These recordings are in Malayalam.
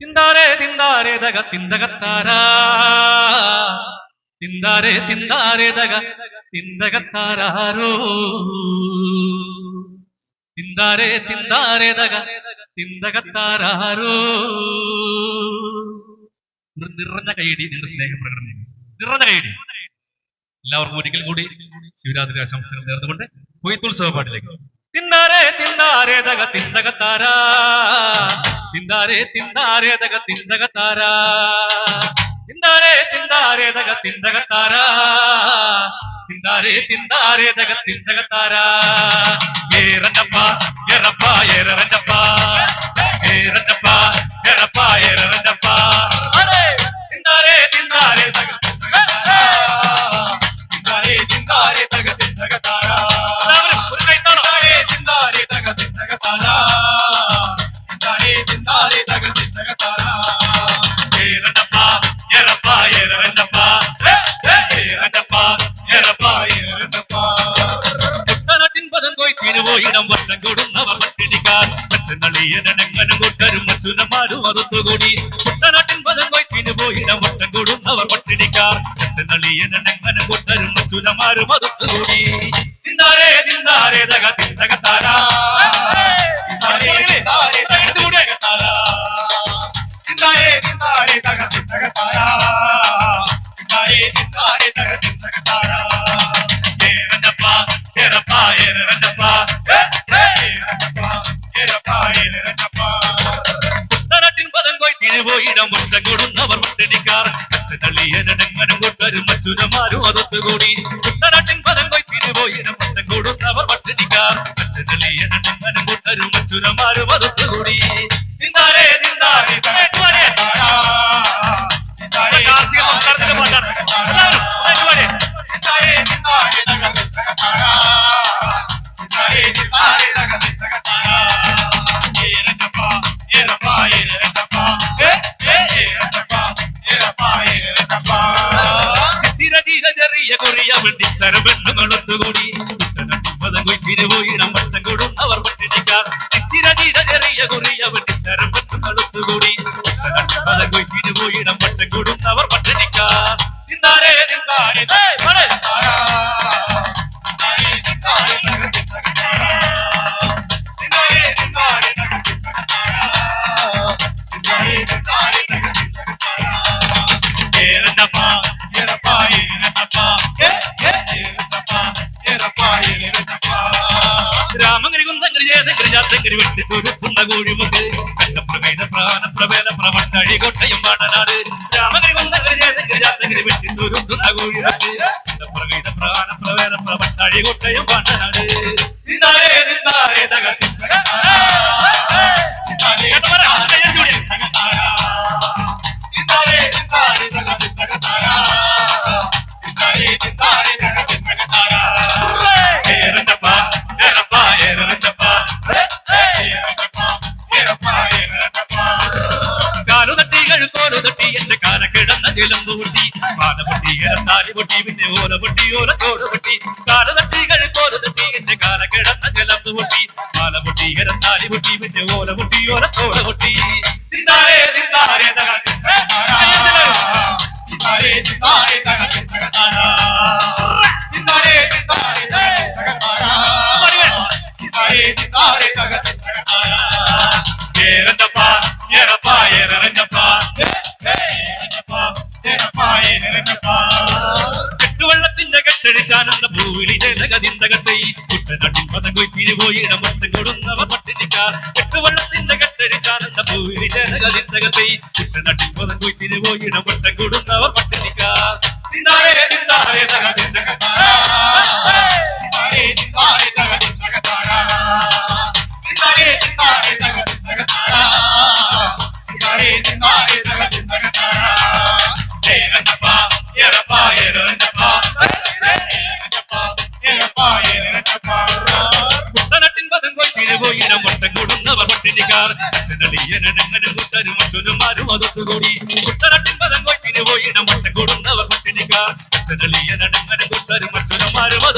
തിന്താരേ തിന്താരേ തക തിന്തകത്താരാ. തിന്താരേ തിന്താരേ തക തിന്തകത്താരോ തിന്താരേ തിന്താരേ തക തിന്തകത്താരോ നിറഞ്ഞ കൈയടി നിങ്ങളുടെ സ്നേഹ പ്രകടനം നിറഞ്ഞ കൈയടി. എല്ലാവർക്കും ഒരിക്കൽ കൂടി ശിവരാത്രി ആശംസകൾ നേർന്നുകൊണ്ട് കൊയ്ത്തുത്സവ പാട്ടിലേക്ക് തിന്നാരേ തിന്നാരേ തക തിന്തകത്താരാ. തിന്താരേ തിന്താരേ തക തിന്തകത്താര തിന്താരേ തിന്താരേ തക തിന്തകത്താര തിന്താരേ തിന്താരേ തക തിന്തകത്താര ഏറഞ്ഞപ്പ എറപ്പ ഏറഞ്ഞപ്പ ഏറഞ്ഞപ്പ അച്ഛനളിയനെങ്ങനെ കൂട്ടരും അച്ഛനമാരും അതൊത്തുകൂടി കുട്ടനാട്ടിൻ പദം പോയി തിരുവോയിടം വട്ടം കൊടുന്നവർ പട്ടിണിക്കാർ. അച്ഛനളിയനെങ്ങനെ കൂട്ടരും അച്ഛനമാരും അതൊത്തുകൂടി. തിന്താരേ തിന്താരേ തക തിന്തക താരാ. കൂട്ടരും അച്ഛനമാരും അതൊത്തുകൂടി കുട്ടനാട്ടിൻ പദം പോയി തിരുവോയിടം വട്ടം കൊടുന്നവർ പട്ടിണിക്കാർ. അച്ഛനളിയനെങ്ങനെ കൂട്ടരും അച്ഛനമാരും അതൊത്തുകൂടി തകട്ടുവാനേ തിന്താരേ കാർഷിക സംസ്കാരത്തിന്റെ പാട്ടാണ്. എല്ലാവരും വെട്ടിത്തരം പെണ്ണുങ്ങളൊത്തുകൂടി പദം കൊയ് തിരുവോയിടം വട്ടം കൊടുന്നവർ പട്ടിണിക്കാർ ചിത്തിര ചീര ചെറിയ കൊറിയ വെട്ടിത്തരം പെണ്ണുങ്ങളൊത്തുകൂടി പദം കൊയ് തിരുവോയിടം വട്ടം കൊടുന്നവർ പട്ടിണിക്കാർ തിന്താരേ തിന്താരേ തക ഏയ്, മോളെ. തിന്തകത്താര. തിന്താരേ രാമങ്കരി കുന്തങ്കരി ജേതങ്കരി ജാത്തങ്കരി വെട്ടി. തുരുത്തുന്ന കോഴിമുക്ക് പ്രവേദ പ്രാണ പ്രവേദ പ്രവട്ടഴി കൊട്ടയും പാടനാട് പ്രവട്ടഴി കൊട്ടയും പാടനാട് കിടന്ന ചിലമ്പ് പൊട്ടി പാല പൊട്ടി ഇരത്താരി പൊട്ടി പിന്നെ ഓല പൊട്ടി ഓല തോട് പൊട്ടി കാല തട്ടി കഴുത്തോലു തട്ടി എന്റെ കാല കിടന്ന ചിലമ്പ് പൊട്ടി പാല പൊട്ടി ഇരത്താരി പൊട്ടി പിന്നെ ഓല പൊട്ടി ഓല തോട് പൊട്ടി തിന്താരേ തിന്താരേ തക തിന്തകത്താര. തിന്താരേ തിന്താരേ തക കെട്ടുവെള്ളത്തിന്റെ ജലഗതിന്തകത്തെ കുട്ടനാട്ടിൻ പദം കൊയ്ത്തിരി പോയി ഇടമത്തം കൊടുന്നവ പട്ടിണിക്കാർ കെട്ടുവെള്ളത്തിന്റെ ജലഗതിന്തകത്തെ കുട്ടനാട്ടിൻ പദം കൊയ്ത്തിരി പോയി ഇടമത്തം കൊടുന്നവർ പട്ടിണിക്കാർ തിന്താരേ തിന്താരേ തക തിന്തകത്താര. തിന്താരേ തിന്താരേ തക തിന്തകത്താര. തിന്താരേ പോയി ഇടമത്തം കൊടുന്നവർ പട്ടിണിക്കാർ അച്ഛനളിയനെങ്ങനെ കൂട്ടരും അച്ഛനുമാരും അതൊത്തുകൂടി കുട്ടനാട്ടിൻ പദം പോയി ഇടമത്തം കൊടുന്നവർ പട്ടിണിക്കാർ അച്ഛനളിയനെങ്ങനെ കൂട്ടരും അച്ഛനുമാരും അതൊത്തുകൂടി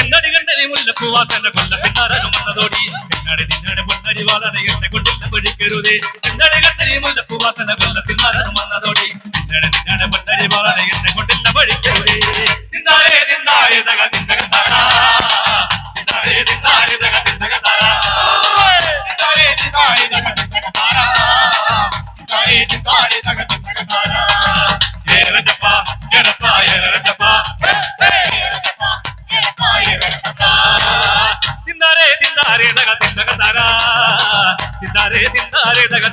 എന്നടി കണ്ടനെ മുല്ലപ്പൂവാ തന്നെ കൊല്ല പിന്നാരകം വന്നതോടി. എന്നടി നിന്നടി പൊന്നടി വളരെ എന്നെ കൊണ്ടില്ല പഴിക്കരുതേ. എന്നടി കണ്ടനെ മുല്ലപ്പൂവാ തന്നെ കൊല്ല പിന്നാരകം വന്നതോടി. എന്നടി തിന്നാരേ തിന്നാരേ തക